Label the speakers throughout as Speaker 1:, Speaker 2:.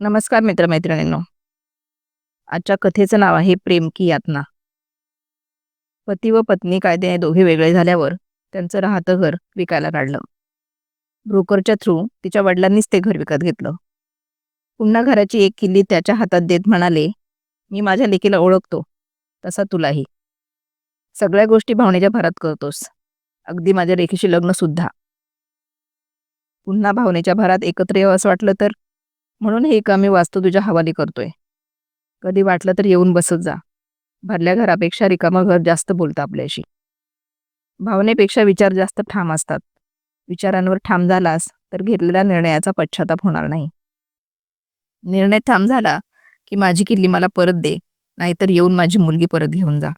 Speaker 1: नमस्कार मित्रमैत्रिणींनो. आजच्या कथेचं नाव आहे प्रेम की यातना. पती व पत्नी कायद्याने दोघे वेगळे झाल्यावर त्यांचं राहतं घर विकायला काढलं. ब्रोकरच्या थ्रू तिच्या वडिलांनीच ते घर विकत घेतलं. पुन्हा घराची एक किल्ली त्याच्या हातात देत म्हणाले मी माझ्या लेकीला ओळखतो. तसा तुलाही. सगळ्या गोष्टी भावनेच्या भरात करतोस. अगदी माझ्या लेखीशी लग्न सुद्धा. पुन्हा भावनेच्या भरात एकत्र यावं असं वाटलं तर? म्हणून हे काम वास्तू तुझ्या हवाली करतोय. कधी वाटलं तर येऊन बसत जा. भरल्या घरापेक्षा रिकामं घर जास्त बोलतं आपल्याशी. भावनेपेक्षा विचार जास्त ठाम असतात. विचारांवर ठाम झालास तर घेतलेल्या निर्णयाचा पश्चाताप होणार नाही. निर्णय ठाम झाला की माझी किल्ली मला परत दे नाहीतर येऊन माझी मुलगी परत घेऊन जा.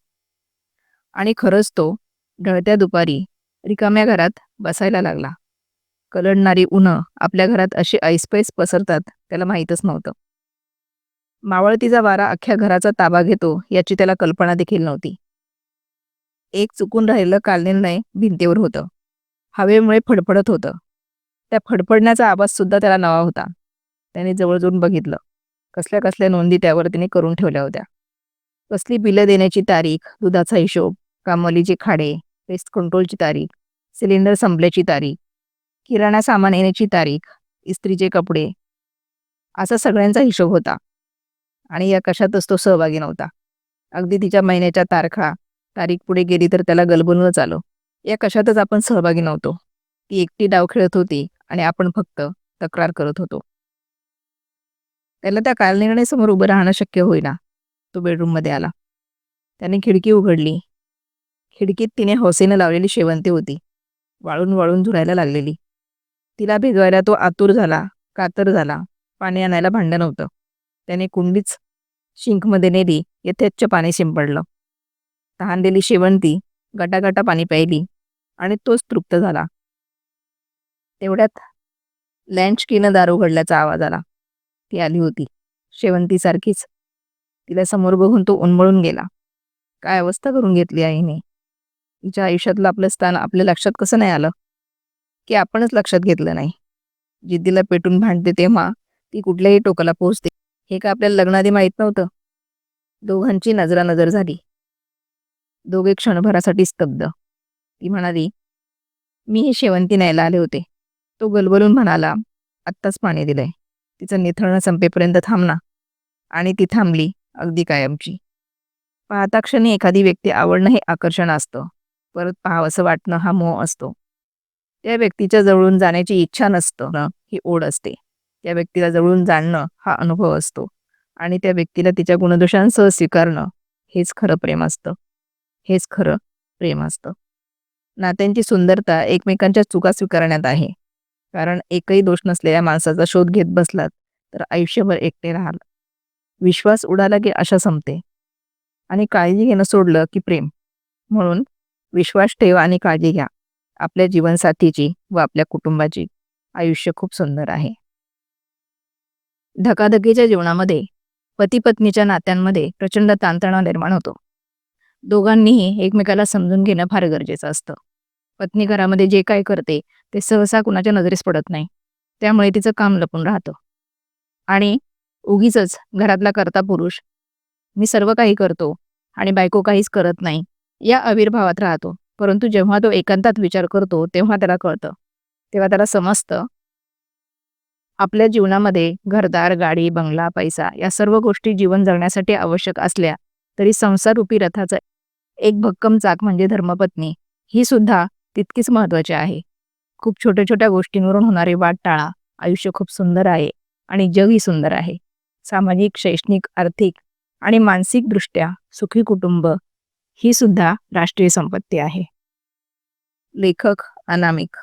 Speaker 1: आणि खरंच तो ढळत्या दुपारी रिकाम्या घरात बसायला लागला. कलडणारी उन्हं आपल्या घरात अशी ऐसपैस पसरतात त्याला माहीतच नव्हतं. मावळतीचा वारा अख्ख्या घराचा ताबा घेतो याची त्याला कल्पना देखील नव्हती. एक चुकून राहिलेलं कालनिर्णय भिंतीवर होतं. हवेमुळे फडफडत होतं. त्या फडफडण्याचा आवाज सुद्धा त्याला नवा होता. त्याने जवळ जाऊन बघितलं. कसल्या कसल्या नोंदी त्यावर तिने करून ठेवल्या होत्या. कसली बिलं देण्याची तारीख दुधाचा हिशोब कामवलीचे खाडे पेस्ट कंट्रोलची तारीख सिलेंडर संपल्याची तारीख किराणा सामान येण्याची तारीख इस्त्रीचे कपडे असा सगळ्यांचा हिशोब होता. आणि या कशातच तो सहभागी नव्हता. अगदी तिच्या महिन्याच्या तारखा तारीख पुढे गेली तर त्याला गलबनूनच आलो. या कशातच आपण सहभागी नव्हतो. ती एकटी डाव खेळत होती आणि आपण फक्त तक्रार करत होतो. त्याला त्या कालनिर्णयासमोर उभं राहणं शक्य होईना. तो बेडरूममध्ये आला. त्याने खिडकी उघडली. खिडकीत तिने हौसेनं लावलेली शेवंती होती. वाळून वाळून धुरायला लागलेली. तिला भिजवायला तो आतुर झाला कातर झाला. पाणी आणायला भांडं नव्हतं त्याने कुंडीच शिंकमध्ये नेली यथेच्छ पाणी शिंपडलं. तहानलेली शेवंती गटागटा पाणी प्यायली आणि तोच तृप्त झाला. तेवढ्यात लँचकीनं दार उघडल्याचा आवाज आला. ती आली होती. शेवंतीसारखीच. तिला समोर बघून तो उन्मळून गेला. काय अवस्था करून घेतली आईने? तिच्या आयुष्यातलं आपलं स्थान आपल्या लक्षात कसं नाही आलं? की आपणच लक्षात घेतलं नाही. जिद्दीला पेटून भांडते तेव्हा ती कुठल्याही टोकाला पोहोचते. हे का आपल्याला लग्नाआधी माहीत नव्हतं? दोघांची नजरानजर झाली. दोघे क्षणभरासाठी स्तब्ध. ती म्हणाली मी हे शेवंती न्यायला आले होते. तो गलबलून म्हणाला आत्ताच पाणी दिलंय. तिचं निथळणं संपेपर्यंत थांबना आणि ती थांबली अगदी कायमची. पाहता क्षणी एखादी व्यक्ती आवडणं हे आकर्षण असतं. परत पाहावंसं वाटणं हा मोह असतो. त्या व्यक्तीच्या जवळून जाण्याची इच्छा नसतं ही ओढ असते. त्या व्यक्तीला जवळून जाणणं हा अनुभव असतो. आणि त्या व्यक्तीला तिच्या गुणदोषांसह स्वीकारणं हेच खरं प्रेम असतं. हेच खरं प्रेम असतं. नात्यांची सुंदरता एकमेकांच्या चुका स्वीकारण्यात आहे. कारण एकही दोष नसलेल्या माणसाचा शोध घेत बसलात तर आयुष्यभर एकटे राहाल. विश्वास उडाला की आशा संपते. आणि काळजी घेणं सोडलं की प्रेम. म्हणून विश्वास ठेवा आणि काळजी घ्या. आपल्या जीवनसाथीची व आपल्या कुटुंबाची आयुष्य खूप सुंदर आहे. धकाधकीच्या जीवनामध्ये पती पत्नीच्या नात्यांमध्ये प्रचंड ताणतणाव निर्माण होतो. दोघांनीही एकमेकाला समजून घेणं फार गरजेचं असतं. पत्नी घरामध्ये जे काय करते ते सहसा कुणाच्या नजरेस पडत नाही. त्यामुळे तिचं काम लपून राहतं. आणि उगीच घरातला करता पुरुष मी सर्व काही करतो आणि बायको काहीच करत नाही या आविर्भावात राहतो. परंतु जेव्हा तो एकांतात विचार करतो तेव्हा त्याला कळतं. तेव्हा त्याला समजतं. आपल्या जीवनामध्ये घरदार गाडी बंगला पैसा या सर्व गोष्टी जीवन जगण्यासाठी आवश्यक असल्या तरी संसाररूपी रथाचं एक भक्कम चाक म्हणजे धर्मपत्नी ही सुद्धा तितकीच महत्वाची आहे. खूप छोट्या छोट्या गोष्टींवरून होणारी वाट टाळा. आयुष्य खूप सुंदर आहे आणि जगही सुंदर आहे. सामाजिक शैक्षणिक आर्थिक आणि मानसिकदृष्ट्या सुखी कुटुंब ही सुद्धा राष्ट्रीय संपत्ती आहे. लेखक अनामिक.